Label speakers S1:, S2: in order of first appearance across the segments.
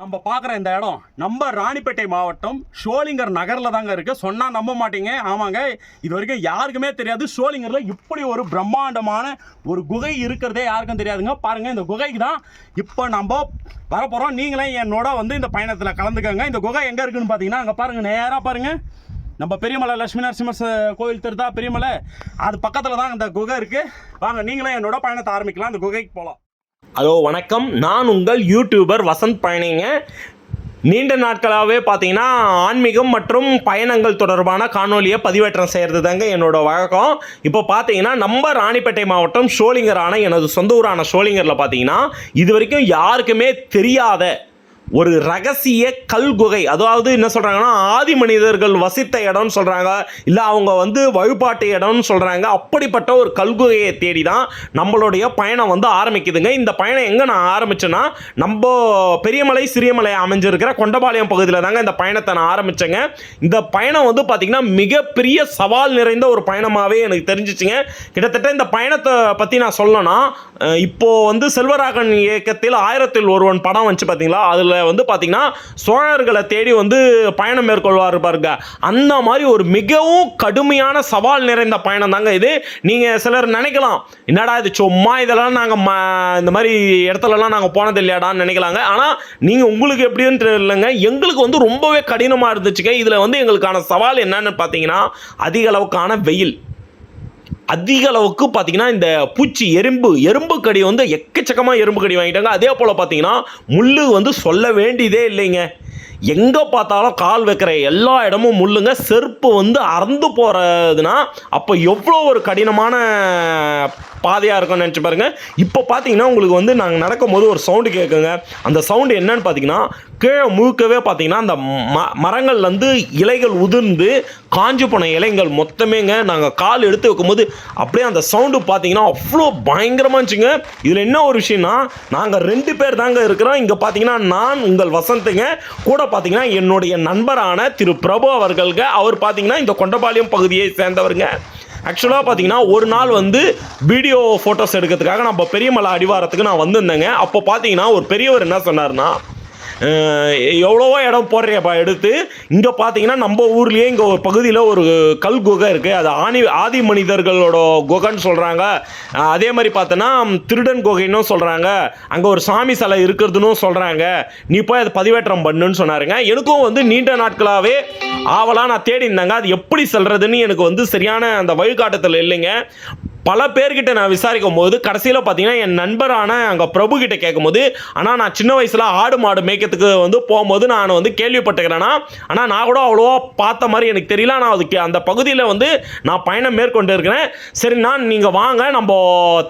S1: நம்ம பார்க்குற இந்த இடம் நம்ம ராணிப்பேட்டை மாவட்டம் ஷோலிங்கர் நகரில் தாங்க இருக்குது சொன்னால் நம்ப மாட்டீங்க. ஆமாங்க இது வரைக்கும் யாருக்குமே தெரியாது. ஷோலிங்கரில் இப்படி ஒரு பிரம்மாண்டமான ஒரு குகை இருக்கிறதே யாருக்கும் தெரியாதுங்க. பாருங்கள் இந்த குகைக்கு தான் இப்போ நம்ம வரப்போகிறோம் நீங்களே என்னோட வந்து இந்த பயணத்தில் கலந்துக்கோங்க. இந்த குகை எங்கே இருக்குதுன்னு பார்த்தீங்கன்னா அங்கே பாருங்கள் நேராக பாருங்கள் நம்ம பெரியமலை லட்சுமி நரசிம்ம கோவில் கோயில் திருத்தா பெரியமலை அது பக்கத்தில் தான் இந்த குகை இருக்குது வாங்க நீங்களே என்னோட பயணத்தை ஆரம்பிக்கலாம். அந்த குகைக்கு போகலாம்
S2: ஹலோ வணக்கம். நான் உங்கள் யூடியூபர் வசந்த் பயணிங்க நீண்ட நாட்களாகவே பார்த்தீங்கன்னா ஆன்மீகம் மற்றும் பயணங்கள் தொடர்பான காணொலியை பதிவேற்றம் செய்கிறது தாங்க என்னோடய வழக்கம். இப்போ பார்த்தீங்கன்னா நம்ம ராணிப்பேட்டை மாவட்டம் ஷோலிங்கரான எனது சொந்த ஊரான ஷோலிங்கரில் பார்த்தீங்கன்னா இது வரைக்கும் யாருக்குமே தெரியாத ஒரு ரகசிய கல்குகை. அதாவது என்ன சொல்கிறாங்கன்னா ஆதி மனிதர்கள் வசித்த இடம்னு சொல்கிறாங்க இல்லை அவங்க வந்து வழிபாட்டு இடம்னு சொல்கிறாங்க அப்படிப்பட்ட ஒரு கல்குகையை தேடி தான் நம்மளுடைய பயணம் வந்து ஆரம்பிக்குதுங்க. இந்த பயணம் எங்கே நான் ஆரம்பித்தேன்னா நம்ம பெரியமலை சிறியமலை அமைஞ்சிருக்கிற கொண்டபாளையம் பகுதியில் தாங்க இந்த பயணத்தை நான் ஆரம்பித்தேங்க இந்த பயணம் வந்து பார்த்திங்கன்னா மிகப்பெரிய சவால் நிறைந்த ஒரு பயணமாகவே எனக்கு தெரிஞ்சிச்சுங்க. கிட்டத்தட்ட இந்த பயணத்தை பற்றி நான் சொல்லணும்னா இப்போது வந்து செல்வராகன் இயக்கத்தில் ஆயிரத்தில் ஒருவன் படம் வந்துச்சு பார்த்தீங்களா அதில் வந்து பார்த்தீங்கன்னா சோழர்களை தேடி வந்து பயணம் மேற்கொள்வார் பாருங்க. அந்த மாதிரி ஒரு மிகவும் கடுமையான சவால் நிறைந்த பயணம் தாங்க இது. நீங்கள் சிலர் நினைக்கலாம் என்னடா இது சும்மா இதெல்லாம் நாங்கள் ம இந்த மாதிரி இடத்துலலாம் நாங்கள் போனது இல்லையாடான்னு நினைக்கலாங்க. ஆனால் நீங்கள் உங்களுக்கு எப்படின்னு தெரியலங்க. எங்களுக்கு வந்து ரொம்பவே கடினமாக இருந்துச்சுங்க. இதில் வந்து எங்களுக்கான சவால் என்னன்னு பார்த்தீங்கன்னா அதிக அளவுக்கான வெயில். அதிக அளவுக்கு பார்த்தீங்கன்னா இந்த பூச்சி எறும்பு எறும்பு கடி வந்து எக்கச்சக்கமாக எறும்பு கடி வாங்கிட்டாங்க. அதே போல் பார்த்தீங்கன்னா முள் வந்து சொல்ல வேண்டியதே இல்லைங்க. எங்கே பார்த்தாலும் கால் வைக்கிற எல்லா இடமும் முள்ளுங்க. செருப்பு வந்து அறந்து போகிறதுனா அப்போ எவ்வளோ ஒரு கடினமான பாதையாக இருக்கும்னு நினச்சி பாருங்க. இப்போ பார்த்தீங்கன்னா உங்களுக்கு வந்து நாங்கள் நடக்கும்போது ஒரு சவுண்டு கேட்குங்க அந்த சவுண்டு என்னன்னு பார்த்தீங்கன்னா கீழே முழுக்கவே பார்த்தீங்கன்னா அந்த ம மரங்கள்லேருந்து இலைகள் உதிர்ந்து காஞ்சி போன இலைகள் மொத்தமேங்க நாங்கள் கால் எடுத்து வைக்கும்போது அப்படியே அந்த சவுண்டு பார்த்தீங்கன்னா அவ்வளோ பயங்கரமாக இருந்துச்சுங்க. இதில் என்ன ஒரு விஷயம்னா நாங்கள் ரெண்டு பேர் தாங்க இருக்கிறோம். இங்கே பார்த்தீங்கன்னா நான் உங்கள் வசந்துங்க கூட பார்த்தீங்கன்னா என்னுடைய நண்பரான திரு பிரபு அவர்களுக்கு அவர் பார்த்தீங்கன்னா இந்த கொண்டபாளையம் பகுதியை சேர்ந்தவருங்க. ஆக்சுவலாக பார்த்தீங்கன்னா ஒரு நாள் வந்து வீடியோ ஃபோட்டோஸ் எடுக்கிறதுக்காக நம்ம பெரியமலை அடிவாரத்துக்கு நான் வந்திருந்தேங்க. அப்போ பார்த்தீங்கன்னா ஒரு பெரியவர் என்ன சொன்னார்னா எவ்வளவோ இடம் போடுறியப்பா எடுத்து இங்கே பார்த்தீங்கன்னா நம்ம ஊர்லேயே இங்கே ஒரு பகுதியில் ஒரு கல் குகை இருக்குது அது ஆணி ஆதி மனிதர்களோட குகைன்னு சொல்கிறாங்க அதே மாதிரி பார்த்தோன்னா திருடன் குகைன்னு சொல்கிறாங்க அங்கே ஒரு சாமி சிலை இருக்கிறதுன்னு சொல்கிறாங்க நீ போய் அதை பதிவேற்றம் பண்ணுன்னு சொன்னாருங்க. எனக்கும் வந்து நீண்ட நாட்களாகவே ஆவலாக நான் தேடி இருந்தாங்க அது எப்படி செல்றதுன்னு எனக்கு வந்து சரியான அந்த வழிகாட்டத்தில் இல்லைங்க. பல பேர்கிட்ட நான் விசாரிக்கும் போது கடைசியில் பார்த்தீங்கன்னா என் நண்பரான அங்கே பிரபு கிட்ட கேட்கும்போது ஆனால் நான் சின்ன வயசில் ஆடு மாடு மேய்க்கிறதுக்கு வந்து போகும்போது நான் வந்து கேள்விப்பட்டுக்கிறேன்னா ஆனால் நான் கூட அவ்வளோவா பார்த்த மாதிரி எனக்கு தெரியல. நான் அதுக்கு அந்த பகுதியில் வந்து நான் பயணம் மேற்கொண்டு இருக்கிறேன் சரி நான் நீங்கள் வாங்க. நம்ம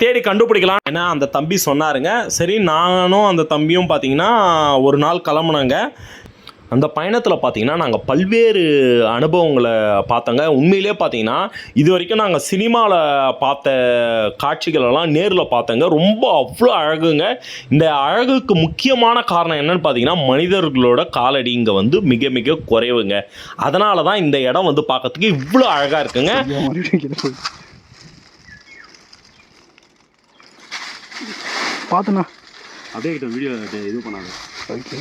S2: தேடி கண்டுபிடிக்கலாம். ஏன்னா அந்த தம்பி சொன்னாருங்க. சரி நானும் அந்த தம்பியும் பார்த்தீங்கன்னா ஒரு நாள் கிளம்புனாங்க. அந்த பயணத்தில் பார்த்தீங்கன்னா நாங்கள் பல்வேறு அனுபவங்களை பார்த்தோங்க. உண்மையிலே பார்த்தீங்கன்னா இது வரைக்கும் நாங்கள் சினிமாவில் பார்த்த காட்சிகளெல்லாம் நேரில் பார்த்தோங்க. ரொம்ப அவ்வளோ அழகுங்க. இந்த அழகுக்கு முக்கியமான காரணம் என்னன்னு பார்த்தீங்கன்னா மனிதர்களோட காலடி இங்கே வந்து மிக மிக குறைவுங்க. அதனால தான் இந்த இடம் வந்து பார்க்கறதுக்கு இவ்வளோ அழகாக இருக்குங்க.
S3: பார்த்தண்ணா
S1: அப்படியே கிட்ட வீடியோ இது பண்ணாங்க
S3: ஓகே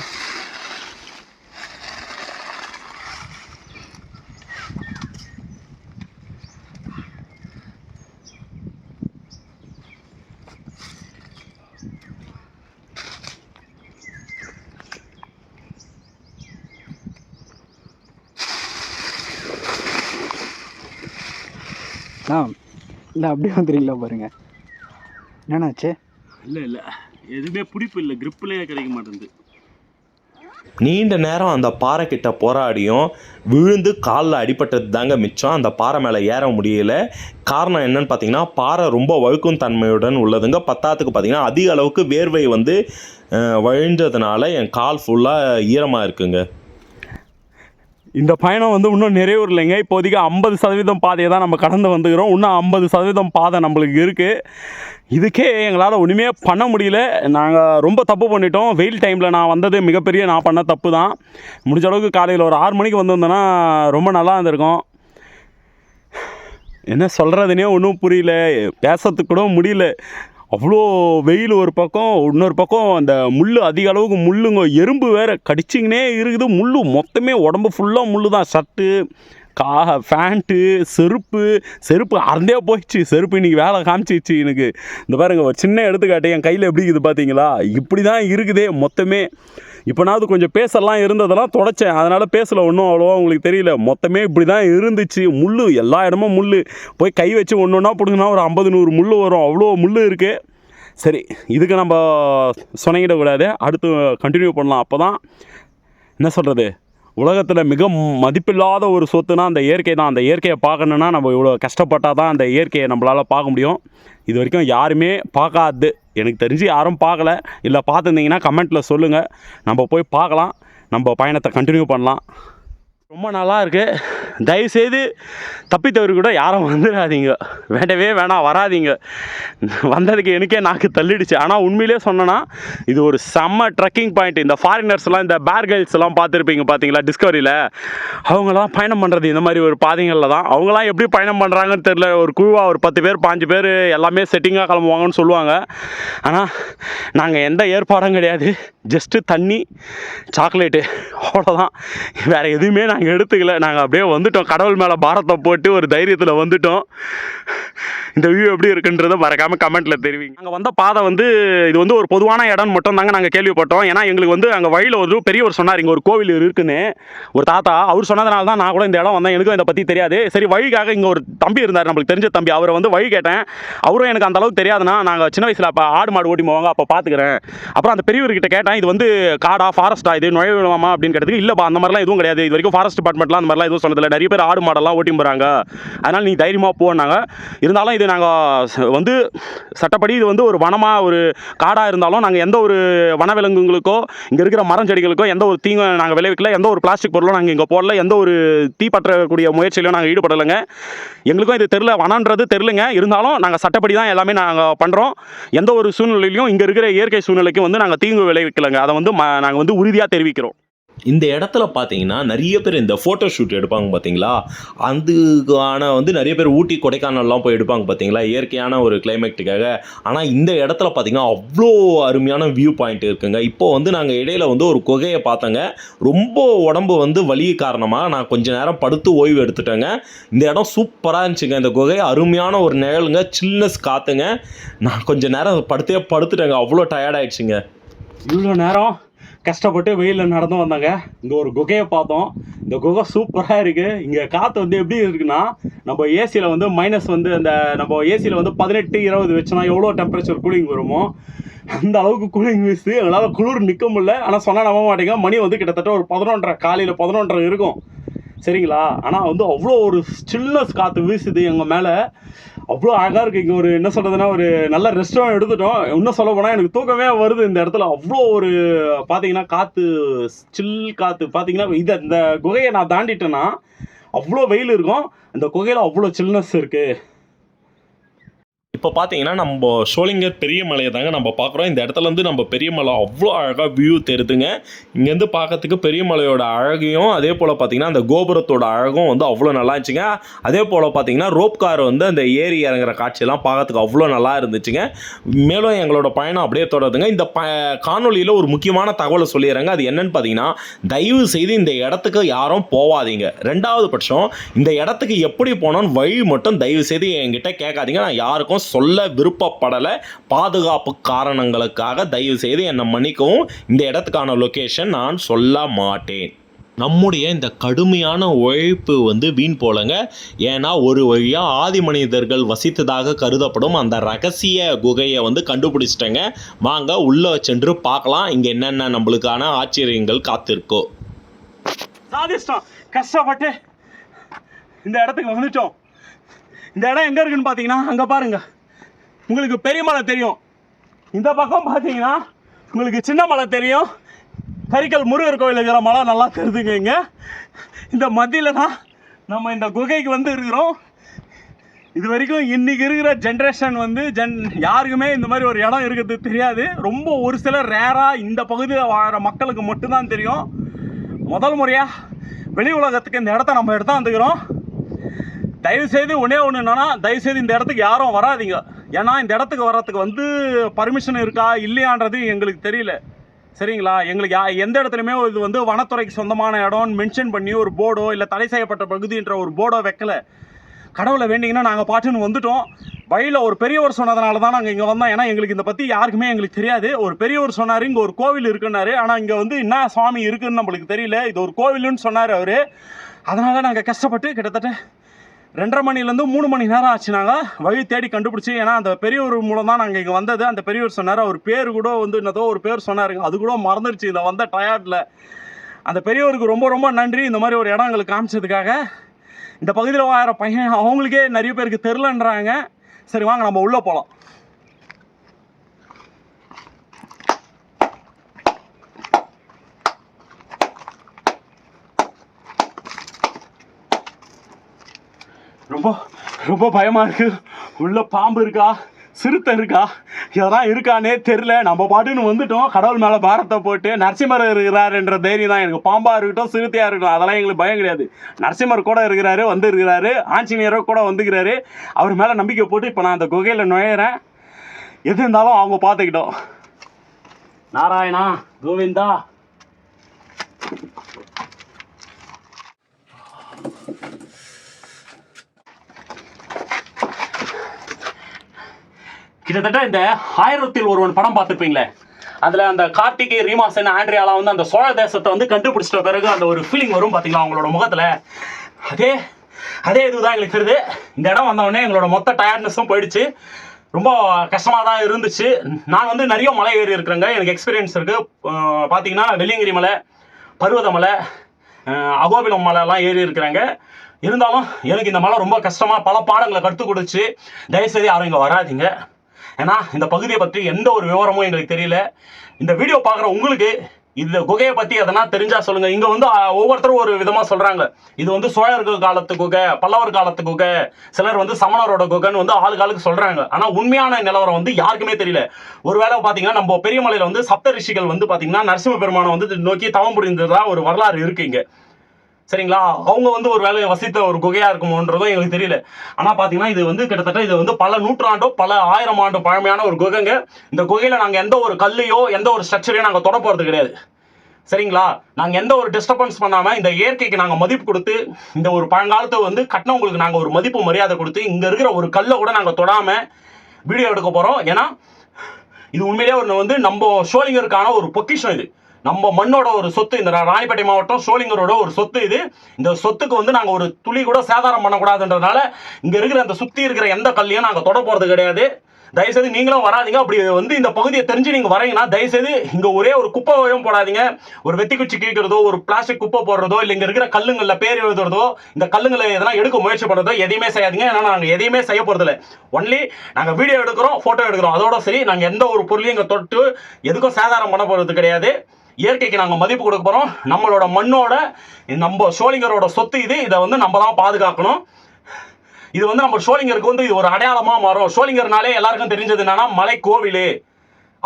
S3: ஆ இல்லை அப்படியே வந்துடுறீங்களா பாருங்க. என்னண்ணாச்சு
S1: இல்லை இல்லை. எதுவுமே பிடிப்பு இல்லை. கிரிப்லேயே கிடைக்க மாட்டேங்குது.
S2: நீண்ட நேரம் அந்த பாறை கிட்ட போராடியும் விழுந்து காலில் அடிபட்டது தாங்க மிச்சம். அந்த பாறை மேலே ஏற முடியல. காரணம் என்னன்னு பார்த்தீங்கன்னா பாறை ரொம்ப வழுக்கும் தன்மையுடன் உள்ளதுங்க. பத்தாத்துக்கு பார்த்தீங்கன்னா அதிக அளவுக்கு வேர்வை வந்து வழிஞ்சதுனால என் கால் ஃபுல்லாக ஈரமாக இருக்குங்க.
S1: இந்த பயணம் வந்து இன்னும் நிறைவுறலைங்க. இப்போதைக்கு ஐம்பது சதவீதம் பாதையை தான் நம்ம கடந்து வந்துக்கிறோம். இன்னும் ஐம்பது சதவீதம் பாதை நம்மளுக்கு இருக்குது இதுக்கே எங்களால் ஒன்றுமே பண்ண முடியல. நாங்கள் ரொம்ப தப்பு பண்ணிட்டோம். வெயில் டைமில் நான் வந்தது மிகப்பெரிய நான் பண்ண தப்பு தான். முடிஞ்ச அளவுக்கு காலையில் ஒரு ஆறு மணிக்கு வந்திருந்தேன்னா ரொம்ப நல்லா இருந்திருக்கும். என்ன சொல்கிறதுனே ஒன்றும் புரியல. பேசுறதுக்கு கூட முடியல. அவ்வளோ வெயில் ஒரு பக்கம் இன்னொரு பக்கம் அந்த முள் அதிக அளவுக்கு முள்ளுங்க எறும்பு வேறு கடிச்சிங்கனே இருக்குது. முள் மொத்தமே உடம்பு ஃபுல்லாக முள் தான் சட்டு கா ஃபேண்ட்டு செருப்பு செருப்பு அறந்தே போயிடுச்சு. செருப்பு இன்னைக்கு வேலை காமிச்சிச்சு எனக்கு. இந்த பாருங்க ஒரு சின்ன எடுத்துக்காட்டு என் கையில் எப்படி இருக்குது பார்த்தீங்களா இப்படி தான் இருக்குதே மொத்தமே. இப்போனாவது கொஞ்சம் பேசலாம் இருந்ததெல்லாம் தொடச்சேன். அதனால் பேசல ஒன்றும் அவ்வளோவா உங்களுக்கு தெரியல. மொத்தமே இப்படி தான் இருந்துச்சு. முள் எல்லா இடமும் முள் போய் கை வச்சு ஒன்று ஒன்றா பிடுங்கினா ஒரு ஐம்பது நூறு முள் வரும். அவ்வளோ முள் இருக்குது சரி இதுக்கு நம்ம சொன்னங்கிடக்கூடாது அடுத்து கண்டினியூ பண்ணலாம். அப்போ தான் என்ன சொல்கிறது உலகத்தில் மிக மதிப்பில்லாத ஒரு சொத்துனா அந்த இயற்கை தான். அந்த இயற்கையை பார்க்கணுன்னா நம்ம இவ்வளோ கஷ்டப்பட்டால் தான் அந்த இயற்கையை நம்மளால் பார்க்க முடியும். இது வரைக்கும் யாருமே பார்க்காது. எனக்கு தெரிஞ்சு யாரும் பார்க்கல. இல்லை பார்த்துருந்தீங்கன்னா கமெண்ட்டில் சொல்லுங்கள் நம்ம போய் பார்க்கலாம். நம்ம பயணத்தை கண்டினியூ பண்ணலாம். ரொம்ப நல்லா இருக்குது தயவுசெய்து தப்பித்தவரு கூட யாரும் வந்துடாதீங்க வேண்டவே வேணாம் வராதீங்க. வந்ததுக்கு எனக்கே நாக்கு தள்ளிடுச்சு. ஆனால் உண்மையிலே சொன்னேன்னா இது ஒரு செம்ம ட்ரெக்கிங் பாயிண்ட் இந்த ஃபாரினர்ஸ்லாம் இந்த பேர் எல்லாம் பார்த்துருப்பீங்க பார்த்தீங்களா டிஸ்கவரியில் அவங்களாம் பயணம் பண்ணுறது இந்த மாதிரி ஒரு பாதைகளில் தான். அவங்களாம் எப்படி பயணம் பண்ணுறாங்கன்னு தெரில ஒரு குழுவாக ஒரு பத்து பேர் பாஞ்சு பேர் எல்லாமே செட்டிங்காக கிளம்புவாங்கன்னு சொல்லுவாங்க. ஆனால் நாங்கள் எந்த ஏற்பாடும் கிடையாது. ஜஸ்ட்டு தண்ணி சாக்லேட்டு அவ்வளோதான் வேறு எதுவுமே நான் நாங்கள் எடுத்துக்கல. நாங்கள் அப்படியே வந்துட்டோம். கடவுள் மேலே பாரத்தை போட்டு ஒரு தைரியத்தில் வந்துட்டோம். இந்த வியூ எப்படி இருக்குன்றதை மறக்காமல் கமெண்ட்டில் தெரிவிங்க. நாங்கள் வந்த பாதை வந்து இது வந்து ஒரு பொதுவான இடம் மட்டும் தாங்க நாங்கள் கேள்விப்பட்டோம். ஏன்னா எங்களுக்கு வந்து அங்கே வழியில் ஒரு பெரியவர் சொன்னார் இங்கே ஒரு கோவில் இருக்குன்னு. ஒரு தாத்தா அவர் சொன்னதுனால தான் நான் கூட இந்த இடம் வந்தேன். எனக்கும் இதை பற்றி தெரியாது. சரி வழிக்காக இங்கே ஒரு தம்பி இருந்தார் நம்மளுக்கு தெரிஞ்ச தம்பி. அவரை வந்து வழி கேட்டேன். அவரும் எனக்கு அந்த அளவுக்கு தெரியாதுன்னா நாங்கள் சின்ன வயசில் அப்போ ஆடு மாடு ஓட்டி போவாங்க அப்போ பார்த்துக்கிறேன் அப்புறம் அந்த பெரியவர்கிட்ட கேட்டேன் இது வந்து காடா ஃபாரஸ்ட்டா இது நுழைய விடுவாமா அப்படின்னு கேட்டதுக்கு இல்லைப்பா அந்த மாதிரிலாம் எதுவும் கிடையாது. இது வரைக்கும் ஃபாரஸ்ட் டிபார்ட்மெண்ட்லாம் அந்த மாதிரிலாம் எதுவும் சொன்னதில்லை. நிறைய பேர் ஆடு மாடெல்லாம் ஓட்டி போகிறாங்க அதனால் நீ தைரியமாக போனாங்க இருந்தாலும் இது நாங்கள் வந்து சட்டப்படி இது வந்து ஒரு வனமாக ஒரு காடாக இருந்தாலும் நாங்கள் எந்த ஒரு வனவிலங்குகளுக்கோ இங்கே இருக்கிற மரம் செடிகளுக்கோ எந்த ஒரு தீங்கும் நாங்கள் விளைவிக்கல எந்த ஒரு பிளாஸ்டிக் பொருளும் நாங்கள் இங்கே போடல எந்த ஒரு தீ பற்றக்கூடிய முயற்சியிலும் நாங்கள் ஈடுபடலைங்க. எங்களுக்கும் இது தெரில வனன்றது தெரிலுங்க இருந்தாலும் நாங்கள் சட்டப்படி தான் எல்லாமே நாங்கள் பண்ணுறோம் எந்த ஒரு சூழ்நிலையிலையும் இங்கே இருக்கிற இயற்கை சூழ்நிலைக்கு வந்து நாங்கள் தீங்கு விளைவிக்கலைங்க. அதை வந்து நாங்கள் வந்து உறுதியாக தெரிவிக்கிறோம்.
S2: இந்த இடத்துல பார்த்தீங்கன்னா நிறைய பேர் இந்த ஃபோட்டோ ஷூட் எடுப்பாங்க பார்த்தீங்களா அதுக்கான வந்து நிறைய பேர் ஊட்டி கொடைக்கானல்லாம் போய் எடுப்பாங்க பார்த்தீங்களா இயற்கையான ஒரு கிளைமேட்டுக்காக ஆனால் இந்த இடத்துல பார்த்தீங்கன்னா அவ்வளோ அருமையான வியூ பாயிண்ட் இருக்குங்க. இப்போ வந்து நாங்கள் இடையில வந்து ஒரு குகையை பார்த்தோங்க. ரொம்ப உடம்பு வந்து வலி காரணமாக நான் கொஞ்ச நேரம் படுத்து ஓய்வு எடுத்துட்டேங்க. இந்த இடம் சூப்பராக இருந்துச்சுங்க. இந்த குகை அருமையான ஒரு நிழலுங்க. சில்னஸ் காத்துங்க. நான் கொஞ்ச நேரம் படுத்தே படுத்துட்டேங்க. அவ்வளோ டயர்டாயிடுச்சுங்க
S1: இவ்வளோ நேரம் கஷ்டப்பட்டு வெயிலில் நடந்து வந்தாங்க. இங்கே ஒரு குகையை பார்த்தோம். இந்த குகை சூப்பராக இருக்குது இங்கே காற்று வந்து எப்படி இருக்குன்னா நம்ம ஏசியில் வந்து மைனஸ் வந்து அந்த நம்ம ஏசியில் வந்து பதினெட்டு இருபது வச்சோன்னா எவ்வளோ டெம்பரேச்சர் கூலிங் வருமோ அந்த அளவுக்கு கூலிங் வீசு எங்களால் குளிர் நிற்க முடியல. ஆனால் சொன்னால் நம்ப மாட்டேங்க. மணி வந்து கிட்டத்தட்ட ஒரு பதினொன்றரை காலையில் பதினொன்றரை இருக்கும். சரிங்களா? ஆனால் வந்து அவ்வளோ ஒரு ஸ்டில்னஸ் காற்று வீசுது எங்கள் மேலே. அவ்வளோ அழகாக இருக்குது இங்கே ஒரு என்ன சொல்கிறதுனா ஒரு நல்ல ரெஸ்டாரண்ட் எடுத்துட்டோம். இன்னும் சொல்ல போனால் எனக்கு தூக்கமே வருது இந்த இடத்துல. அவ்வளோ ஒரு பார்த்தீங்கன்னா காற்று சில் காற்று பார்த்தீங்கன்னா இதை இந்த குகையை நான் தாண்டிட்டேன்னா அவ்வளோ வெயில் இருக்கும். இந்த குகையில் அவ்வளோ சில்னஸ் இருக்குது
S2: இப்போ பார்த்தீங்கன்னா நம்ம சோளிங்கர் பெரிய மலையை தாங்க நம்ம பார்க்குறோம் இந்த இடத்துல இருந்து நம்ம பெரிய மலை அவ்வளோ அழகாக வியூ தெரியுதுங்க இங்கேருந்து பார்க்கறதுக்கு பெரிய மலையோட அழகையும் அதே போல் பார்த்தீங்கன்னா அந்த கோபுரத்தோட அழகும் வந்து அவ்வளோ நல்லா இருந்துச்சுங்க. அதே போல் பார்த்தீங்கன்னா ரோப் கார் வந்து அந்த ஏரி இறங்குற காட்சியெல்லாம் பார்க்கறதுக்கு அவ்வளோ நல்லா இருந்துச்சுங்க. மேலும் எங்களோட பயணம் அப்படியே தொடருதுங்க. இந்த ப காணொலியில் ஒரு முக்கியமான தகவலை சொல்லிடுறேங்க. அது என்னன்னு பார்த்தீங்கன்னா தயவு செய்து இந்த இடத்துக்கு யாரும் போவாதீங்க. ரெண்டாவது பட்சம் இந்த இடத்துக்கு எப்படி போனோன்னு வழி மட்டும் தயவு செய்து என்கிட்ட கேட்காதீங்க. நான் யாருக்கும் சொல்ல விருப்பப்படலை. பாதுகாப்பு காரணங்களுக்காக தயவு செய்து என்னை மன்னிக்கவும். இந்த இடத்துக்கான லொக்கேஷன் நான் சொல்ல மாட்டேன். நம்முடைய இந்த கடுமையான உழைப்பு வந்து வீண் போலங்க. ஏன்னா ஒரு வழியாக ஆதி மனிதர்கள் வசித்ததாக கருதப்படும் அந்த ரகசிய குகையை வந்து கண்டுபிடிச்சிட்டேங்க. வாங்க உள்ளே சென்று பார்க்கலாம். இங்கே என்னென்ன நம்மளுக்கான ஆச்சரியங்கள் காத்திருக்கோ.
S1: கஷ்டப்பட்டு இந்த இடத்துக்கு வந்துட்டோம். இந்த இடம் எங்கே இருக்குன்னு பார்த்தீங்கன்னா அங்கே பாருங்க. உங்களுக்கு பெரிய மலை தெரியும். இந்த பக்கம் பார்த்தீங்கன்னா உங்களுக்கு சின்ன மலை தெரியும். கரிக்கல் முருகர் கோயில் இருக்கிற மலை நல்லா தெரியுதுங்க இங்கே. இந்த மத்தியில் தான் நம்ம இந்த குகைக்கு வந்து இருக்கிறோம். இது வரைக்கும் இன்னைக்கு இருக்கிற ஜென்ரேஷன் வந்து ஜென் யாருக்குமே இந்த மாதிரி ஒரு இடம் இருக்கிறது தெரியாது. ரொம்ப ஒரு சிலர் ரேராக இந்த பகுதியில் வாழ்கிற மக்களுக்கு மட்டும்தான் தெரியும். முதல் முறையாக வெளி உலகத்துக்கு இந்த இடத்த நம்ம எடுத்தாந்துக்கிறோம் வந்துக்கிறோம். செய்து ஒன்றே ஒன்று என்னன்னா தயவு செய்து இந்த இடத்துக்கு யாரும் வராதிங்க. ஏன்னா இந்த இடத்துக்கு வர்றதுக்கு வந்து பர்மிஷன் இருக்கா இல்லையான்றது எங்களுக்கு தெரியல. சரிங்களா? எங்களுக்கு யா- எந்த இடத்துலையுமே இது வந்து வனத்துறைக்கு சொந்தமான இடம்னு மென்ஷன் பண்ணி ஒரு போர்டோ இல்லை தடை செய்யப்பட்ட பகுதின்ற ஒரு போர்டோ வைக்கல. கடவுளை வேண்டிங்கன்னா நாங்கள் பாட்டுன்னு வந்துட்டோம். வழியில் ஒரு பெரியவர் சொன்னதுனால தான் நாங்கள் இங்கே வந்தோம். ஏன்னா எங்களுக்கு இதை பற்றி யாருக்குமே எங்களுக்கு தெரியாது. ஒரு பெரியவர் சொன்னார் இங்கே ஒரு கோவில் இருக்குன்னாரு. ஆனால் இங்கே வந்து என்ன சுவாமி இருக்குன்னு நம்மளுக்கு தெரியல. இது ஒரு கோவிலுன்னு சொன்னார் அவர். அதனால் நாங்கள் கஷ்டப்பட்டு கிட்டத்தட்ட ரெண்டரை மணிலேருந்து மூணு மணி நேரம் ஆச்சு நாங்கள் வழி தேடி கண்டுபிடிச்சி ஏன்னா அந்த பெரியவர் மூலம் தான் நாங்கள் இங்கே வந்தது. அந்த பெரியவர் சொன்னார் அவர் பேர் கூட வந்து என்னதோ ஒரு பேர் சொன்னாருங்க அது கூட மறந்துடுச்சு இதை வந்த டயர்டில் அந்த பெரியவருக்கு ரொம்ப ரொம்ப நன்றி. இந்த மாதிரி ஒரு இடம் எங்களுக்கு காமிச்சதுக்காக. இந்த பகுதியில் வாழற பையன் அவங்களுக்கே நிறைய பேருக்கு தெரிலன்றாங்க சரி வாங்க நம்ம உள்ளே போகலாம் ரொம்ப ரொம்ப பயமா இருக்கு. உள்ள பாம்பு இருக்கா? சிறுத்தை இருக்கா? இதெல்லாம் இருக்கானே தெரில நம்ம பாட்டுன்னு வந்துட்டோம். கடவுள் மேலே பாரத்தை போட்டு நரசிம்மர் இருக்கிறாருன்ற தைரியம் தான் எனக்கு. பாம்பாக இருக்கட்டும் சிறுத்தையாக இருக்கட்டும் அதெல்லாம் எங்களுக்கு பயம் கிடையாது. நரசிம்மர் கூட இருக்கிறாரு வந்து இருக்கிறாரு. ஆஞ்சநேயரோ கூட வந்துக்கிறாரு. அவர் மேலே நம்பிக்கை போட்டு இப்போ நான் அந்த குகையில் நுழையிறேன். எது இருந்தாலும் அவங்க பார்த்துக்கிட்டோம். நாராயணா கோவிந்தா. கிட்டத்தட்ட இந்த ஆயிரத்தில் ஒருவன் படம் பார்த்துருப்பீங்களே. அதில் அந்த கார்த்திகை ரீமாசன் ஆண்ட்ரியாலாம் வந்து அந்த சோழ தேசத்தை வந்து கண்டுபிடிச்சிட்ட பிறகு அந்த ஒரு ஃபீலிங் வரும் பார்த்தீங்களா அவங்களோட முகத்தில். அதே அதே இதுதான் எங்களுக்கு தெரியுது. இந்த இடம் வந்தவொடனே எங்களோட மொத்த டயர்ட்னஸும் போயிடுச்சு. ரொம்ப கஷ்டமாக தான் இருந்துச்சு. நான் வந்து நிறைய மலை ஏறி இருக்கிறேங்க. எனக்கு எக்ஸ்பீரியன்ஸ் இருக்குது பார்த்தீங்கன்னா வெள்ளியங்கிரி மலை பருவதமலை அகோபிலம் மலைலாம் ஏறி இருக்கிறாங்க. இருந்தாலும் எனக்கு இந்த மலை ரொம்ப கஷ்டமாக பல பாடங்களை கற்றுக் கொடுத்து தயவுசெய்து யாரும் இங்கே வராதீங்க. ஏன்னா இந்த பகுதியை பற்றி எந்த ஒரு விவரமும் எங்களுக்கு தெரியல. இந்த வீடியோ பார்க்குற உங்களுக்கு இந்த குகையை பற்றி எதனா தெரிஞ்சால் சொல்லுங்கள் இங்கே வந்து ஒவ்வொருத்தரும் ஒரு விதமாக சொல்கிறாங்க இது வந்து சோழர்கள் காலத்து குகை பல்லவர் காலத்து குகை சிலர் வந்து சமணரோட குகைன்னு வந்து ஆளுக்கு சொல்கிறாங்க ஆனால் உண்மையான நிலவரம் வந்து யாருக்குமே தெரியல. ஒருவேளை பார்த்தீங்கன்னா நம்ம பெரியமலையில் வந்து சப்த ரிஷிகள் வந்து பார்த்தீங்கன்னா நரசிம்ம பெருமானை வந்து நோக்கி தவம் புரிந்ததாக ஒரு வரலாறு இருக்குது இங்கே. சரிங்களா? அவங்க வந்து ஒரு வேலையை வசித்த ஒரு குகையா இருக்குமோன்றதும் எங்களுக்கு தெரியல. ஆனா பாத்தீங்கன்னா இது வந்து கிட்டத்தட்ட இது வந்து பல நூற்றாண்டோ பல ஆயிரம் ஆண்டு பழமையான ஒரு குகைங்க. இந்த குகையில நாங்க எந்த ஒரு கல்லையோ எந்த ஒரு ஸ்ட்ரக்சரையோ நாங்க தொட போகிறது கிடையாது. சரிங்களா? நாங்க எந்த ஒரு டிஸ்டர்பன்ஸ் பண்ணாம இந்த இயற்கைக்கு நாங்க மதிப்பு கொடுத்து இந்த ஒரு பழங்காலத்தை வந்து கட்டினவங்களுக்கு நாங்க ஒரு மதிப்பு மரியாதை கொடுத்து இங்க இருக்கிற ஒரு கல்லை கூட நாங்க தொடாம வீடியோ எடுக்க போறோம். ஏன்னா இது உண்மையிலேயே ஒரு வந்து நம்ம ஷோலிங்கருக்கான ஒரு பொக்கிஷம் இது. நம்ம மண்ணோட ஒரு சொத்து இந்த ரா- ராணிப்பேட்டை மாவட்டம் சோளிங்கரோட ஒரு சொத்து இது. இந்த சொத்துக்கு வந்து நாங்கள் ஒரு துளி கூட சேதாரம் பண்ணக்கூடாதுன்றதுனால இங்கே இருக்கிற அந்த சுற்றி இருக்கிற எந்த கல்லையும் நாங்கள் தொட போகிறது கிடையாது. தயவுசெய்து நீங்களும் வராதீங்க. அப்படி வந்து இந்த பகுதியை தெரிஞ்சு நீங்கள் வரீங்கன்னா தயவுசெய்து இங்கே ஒரே ஒரு குப்பை வயம் போடாதீங்க. ஒரு வெத்தி குச்சி கீழ்க்கிறதோ ஒரு பிளாஸ்டிக் குப்பை போடுறதோ இல்லை இங்கே இருக்கிற கல்லுங்களில் பேர் எழுதுறதோ இந்த கல்லுங்களை எதனா எடுக்க முயற்சி பண்ணுறதோ எதையுமே செய்யாதீங்க. ஏன்னா நாங்கள் எதையுமே செய்ய போகிறதில்ல ஒன்லி நாங்கள் வீடியோ எடுக்கிறோம் ஃபோட்டோ எடுக்கிறோம். அதோட சரி நாங்கள் எந்த ஒரு பொருளையும் இங்கே தொட்டு எதுக்கும் சேதாரம் பண்ண போகிறது கிடையாது. இயற்கைக்கு நாங்கள் மதிப்பு கொடுக்க போகிறோம் நம்மளோட மண்ணோட நம்ம ஷோலிங்கரோட சொத்து இது. இதை வந்து நம்ம தான் பாதுகாக்கணும். இது வந்து நம்ம ஷோலிங்கருக்கு வந்து இது ஒரு அடையாளமாக மாறும். ஷோலிங்கர்னாலே எல்லாருக்கும் தெரிஞ்சது என்னன்னா மலை கோவில்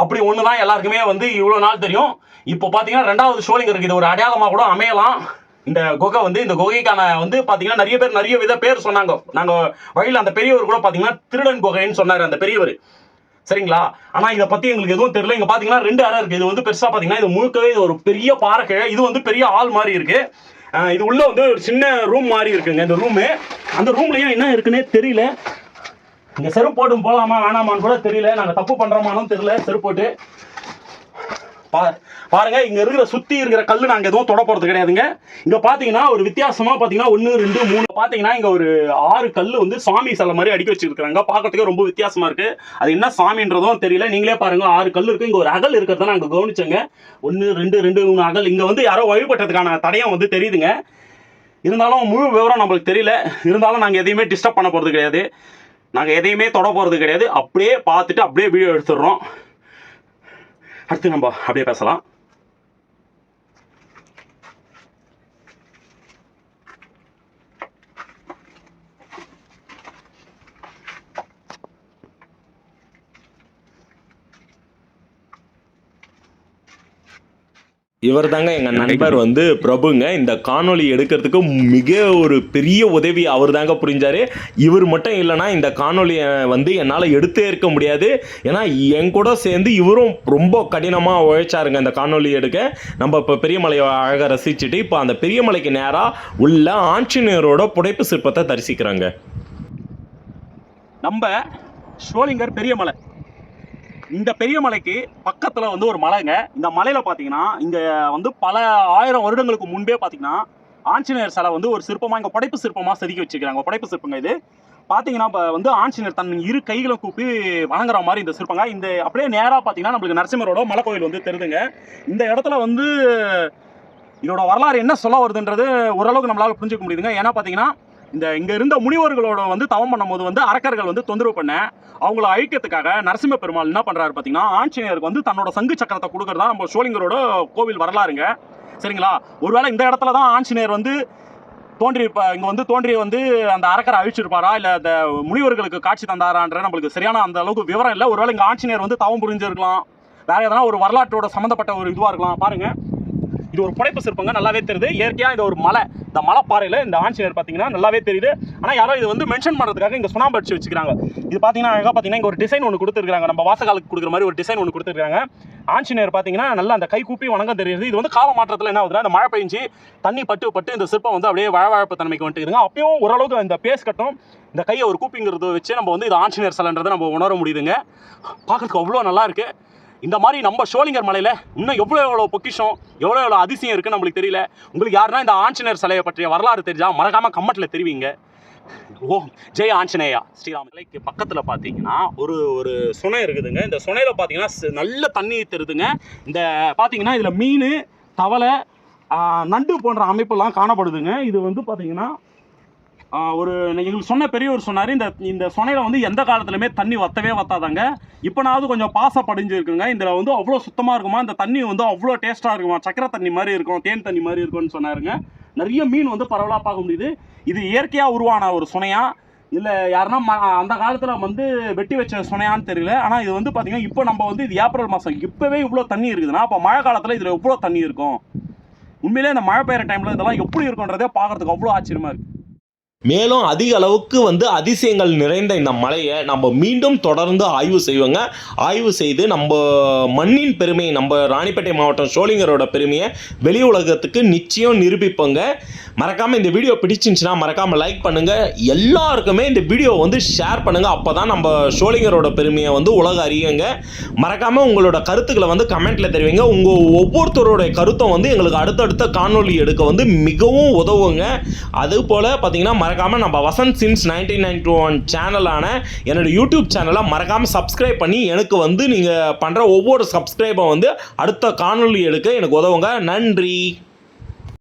S1: அப்படி ஒன்று தான் எல்லாருக்குமே வந்து இவ்வளோ நாள் தெரியும். இப்போ பார்த்தீங்கன்னா ரெண்டாவது ஷோலிங்கருக்கு இது ஒரு அடையாளமாக கூட அமையலாம். இந்த குகை வந்து இந்த குகைக்கான வந்து பார்த்தீங்கன்னா நிறைய பேர் நிறைய வித பேர் சொன்னாங்க. நாங்கள் வழியில் அந்த பெரியவர் கூட பார்த்தீங்கன்னா திருடன் குகைன்னு சொன்னார் அந்த பெரியவர். சரிங்களா? ஆனா இதை பத்தி எங்களுக்கு எதுவும் தெரியல. இங்க பாத்தீங்கன்னா ரெண்டு அறை இருக்கு. இது வந்து பெருசா பாத்தீங்கன்னா இது முழுக்கவே இது ஒரு பெரிய பாறை இது வந்து பெரிய ஆள் மாதிரி இருக்கு. இது உள்ள வந்து ஒரு சின்ன ரூம் மாதிரி இருக்குங்க இந்த ரூமு அந்த ரூம்லயும் என்ன இருக்குன்னே தெரியல. இங்க செருப்பு போட்டு போலாமா வேணாமான்னு கூட தெரியல. நாங்க தப்பு பண்றோமானும் தெரியல செருப்போட்டு பா பாருங்க இங்க இருக்கிற சுத்தி இருக்கிற கல்லு நாங்க எதுவும் தொட போறது கிடையாதுங்க. இங்க பாத்தீங்கன்னா ஒரு வித்தியாசமா பாத்தீங்கன்னா ஒன்னு ரெண்டு மூணு பாத்தீங்கன்னா இங்க ஒரு ஆறு கல்லு வந்து சாமி சில மாதிரி அடிக்க வச்சிருக்காங்க பார்க்கறதுக்கு ரொம்ப வித்தியாசமா இருக்கு. அது என்ன சாமின்றதும் தெரியல. நீங்களே பாருங்க ஆறு கல் இருக்கு. இங்க ஒரு அகல் இருக்கிறத நாங்க கவனிச்சோங்க. ஒன்னு ரெண்டு ரெண்டு மூணு அகல். இங்க வந்து யாரோ வழிபட்டதுக்கான தடயம் வந்து தெரியுதுங்க. இருந்தாலும் முழு விவரம் நம்மளுக்கு தெரியல. இருந்தாலும் நாங்கள் எதையுமே டிஸ்டர்ப் பண்ண போகிறது கிடையாது. நாங்கள் எதையுமே தொட போகிறது கிடையாது. அப்படியே பார்த்துட்டு அப்படியே வீடியோ எடுத்துடுறோம். அடுத்து நம்ம அப்படியே பேசலாம்.
S2: இவர் தாங்க எங்கள் நண்பர் வந்து பிரபுங்க. இந்த காணொளி எடுக்கிறதுக்கு மிக ஒரு பெரிய உதவி அவர் தாங்க புரிஞ்சாரு. இவர் மட்டும் இல்லைன்னா இந்த காணொளியை வந்து என்னால் எடுத்தே இருக்க முடியாது. ஏன்னா என் கூட சேர்ந்து இவரும் ரொம்ப கடினமாக உழைச்சாருங்க இந்த காணொளி எடுக்க. நம்ம இப்போ பெரியமலையை அழகாக ரசிச்சுட்டு இப்போ அந்த பெரியமலைக்கு நேராக உள்ள ஆஞ்சநேயரோட புடைப்பு சிற்பத்தை தரிசிக்கிறாங்க.
S1: நம்ம ஷோலிங்கர் பெரிய மலை இந்த பெரிய மலைக்கு பக்கத்தில் வந்து ஒரு மலைங்க. இந்த மலையில் பார்த்தீங்கன்னா இங்கே வந்து பல ஆயிரம் வருடங்களுக்கு முன்பே பார்த்தீங்கன்னா ஆஞ்சநேயர் சிலை வந்து ஒரு சிற்பமாக இங்கே படைப்பு சிற்பமாக செதுக்கி வச்சுக்கிறாங்க படைப்பு சிற்பங்க இது. பார்த்தீங்கன்னா இப்போ வந்து ஆஞ்சநேயர் தன் இரு கைகளை கூப்பி வணங்குற மாதிரி இந்த சிற்பங்க. இந்த அப்படியே நேராக பார்த்தீங்கன்னா நம்மளுக்கு நரசிம்மரோட மலை கோயில் வந்து தெரிதுங்க. இந்த இடத்துல வந்து இதோட வரலாறு என்ன சொல்ல வருதுன்றது ஓரளவுக்கு நம்மளால் புரிஞ்சுக்க முடியுதுங்க. ஏன்னா பார்த்தீங்கன்னா இந்த இங்க இருந்த முனிவர்களோட வந்து தவம் பண்ணும்போது வந்து அரக்கர்கள் வந்து தொந்தரவு பண்ண அவங்கள அழிக்கிறதுக்காக நரசிம்ம பெருமாள் என்ன பண்றாரு பாத்தீங்கன்னா ஆஞ்சநேயருக்கு வந்து தன்னோட சங்கு சக்கரத்தை கொடுக்கறதா நம்ம சோழிங்கரோட கோவில் வரலாறுங்க. சரிங்களா? ஒருவேளை இந்த இடத்துல தான் ஆஞ்சநேயர் வந்து தோன்றியிருப்பா இங்கே வந்து தோன்றி வந்து அந்த அரக்கரை அழிச்சிருப்பாரா? இல்லை அந்த முனிவர்களுக்கு காட்சி தந்தாரான்ற நம்மளுக்கு சரியான அந்த அளவுக்கு விவரம் இல்லை. ஒருவேளை இங்கே ஆஞ்சநேயர் வந்து தவம் புரிஞ்சிருக்கலாம். வேற எதனா ஒரு வரலாற்றோட சம்மந்தப்பட்ட ஒரு இதுவாக இருக்கலாம். பாருங்கள் இது ஒரு புடைப்பு சிற்பங்க நல்லாவே தெரியுது. இயற்கையாக இது ஒரு மலை இந்த மலைப்பாறையில் இந்த ஆஞ்சநேயர் பார்த்தீங்கன்னா நல்லாவே தெரியுது. ஆனால் யாரோ இது வந்து மென்ஷன் பண்ணுறதுக்காக இங்கே சுண்ணாம்பு அடிச்சு வச்சுக்கிறாங்க. இது பார்த்தீங்கன்னா அழகாக பார்த்தீங்கன்னா இங்கே ஒரு டிசைன் ஒன்று கொடுத்துருக்காங்க நம்ம வாசகாலுக்கு கொடுக்குற மாதிரி ஒரு டிசைன் ஒன்று கொடுத்துருக்காங்க ஆஞ்சநேயர் பார்த்தீங்கன்னா நல்லா அந்த கை கூப்பி வணங்க தெரியுது. இது வந்து கால மாற்றத்தில் என்ன ஆகுதுன்னா இந்த மழை பெஞ்சு தண்ணி பட்டு பட்டு இந்த சிற்பம் வந்து அப்படியே வழவழப்பு தன்மைக்கு வந்துட்டு அப்பயும் ஓரளவுக்கு இந்த பேஸ் கட்டும். இந்த கையை ஒரு கூப்பிங்கிறத வச்சு நம்ம வந்து இது ஆஞ்சநேயர் சிலைன்றதை நம்ம உணர முடியுதுங்க. பார்க்குறதுக்கு அவ்வளோ நல்லா இருக்குது இந்த மாதிரி நம்ம ஷோலிங்கர் மலையில் இன்னும் எவ்வளோ எவ்வளோ பொக்கிஷம் எவ்வளோ எவ்வளோ அதிசயம் இருக்குன்னு நம்மளுக்கு தெரியல. உங்களுக்கு யாருன்னா இந்த ஆஞ்சநேயர் சிலையை பற்றிய வரலாறு தெரிஞ்சா மறக்காம கமெண்ட்ல தெரிவிங்க. ஓ ஜெய் ஆஞ்சநேயா. ஸ்ரீராம் சிலைக்கு பக்கத்தில் பார்த்தீங்கன்னா ஒரு ஒரு சுனை இருக்குதுங்க. இந்த சுனையில் பார்த்தீங்கன்னா நல்ல தண்ணி தருதுங்க. இந்த பார்த்தீங்கன்னா இதில் மீன் தவளை நண்டு போன்ற அமைப்பெல்லாம் காணப்படுதுங்க. இது வந்து பார்த்தீங்கன்னா ஒரு எங்களுக்கு சொன்ன பெரியவர் சொன்னார் இந்த இந்த சொனையில் வந்து எந்த காலத்துலையுமே தண்ணி வத்தவே வத்தாதாங்க. இப்போனாவது கொஞ்சம் பாச படிஞ்சு இருக்குங்க இதில் வந்து அவ்வளோ சுத்தமாக இருக்குமா? இந்த தண்ணி வந்து அவ்வளோ டேஸ்ட்டாக இருக்குமா? சக்கரை தண்ணி மாதிரி இருக்கும் தேன் தண்ணி மாதிரி இருக்கும்னு சொன்னாருங்க. நிறைய மீன் வந்து பரவலாக பார்க்க முடியுது. இது இயற்கையாக உருவான ஒரு சுனையா? இல்லை யாருன்னா அந்த காலத்தில் வந்து வெட்டி வச்ச சுனையான்னு தெரியல. ஆனால் இது வந்து பார்த்தீங்கன்னா இப்போ நம்ம வந்து இது ஏப்ரல் மாதம் இப்போவே இவ்வளோ தண்ணி இருக்குதுன்னா அப்போ மழை காலத்தில் இதில் எவ்வளோ தண்ணி இருக்கும்? உண்மையிலே இந்த மழை பெய்கிற டைமில் இதெல்லாம் எப்படி இருக்குன்றதே பார்க்குறதுக்கு அவ்வளோ ஆச்சரியமாக இருக்குது
S2: மேலும் அதிக அளவுக்கு வந்து அதிசயங்கள் நிறைந்த இந்த மலையை நம்ம மீண்டும் தொடர்ந்து ஆய்வு செய்வோங்க. ஆய்வு செய்து நம்ம மண்ணின் பெருமையை நம்ம ராணிப்பேட்டை மாவட்டம் சோழிங்கரோட பெருமையை வெளி உலகத்துக்கு நிச்சயம் நிரூபிப்போங்க. மறக்காமல் இந்த வீடியோ பிடிச்சிருந்துச்சுன்னா மறக்காமல் லைக் பண்ணுங்கள் எல்லாருக்குமே இந்த வீடியோ வந்து ஷேர் பண்ணுங்கள் அப்போ தான் நம்ம சோழிங்கரோட பெருமையை வந்து உலக அறியுங்க. மறக்காமல் உங்களோட கருத்துக்களை வந்து கமெண்ட்டில் தெரிவிங்க. உங்கள் ஒவ்வொருத்தரோடைய கருத்தும் வந்து எங்களுக்கு அடுத்தடுத்த காணொலி எடுக்க வந்து மிகவும் உதவுங்க. அதுபோல் பார்த்தீங்கன்னா பார்த்தீங்கன்னா மறக்காமல் நம்ம Vasanth since nineteen ninety one சேனலான என்னோட யூடியூப் சேனலை மறக்காமல் சப்ஸ்கிரைப் பண்ணி எனக்கு வந்து நீங்கள் பண்ணுற ஒவ்வொரு சப்ஸ்கிரைபை வந்து அடுத்த காணொளி எடுக்க எனக்கு உதவுங்க. நன்றி.